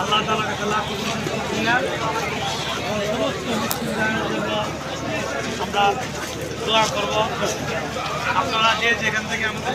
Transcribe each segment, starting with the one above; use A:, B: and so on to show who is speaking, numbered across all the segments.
A: আল্লাহ তালা কাছে লাখ আমরা দোয়া করব। আপনারা যে যেখান থেকে আমাদের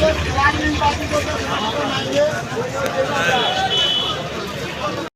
A: আল্লাহ দিনকে রক্ষা করে যাচ্ছে আল্লাহ দয়া করে এই এই যে সুন্দর একটি
B: Thank you.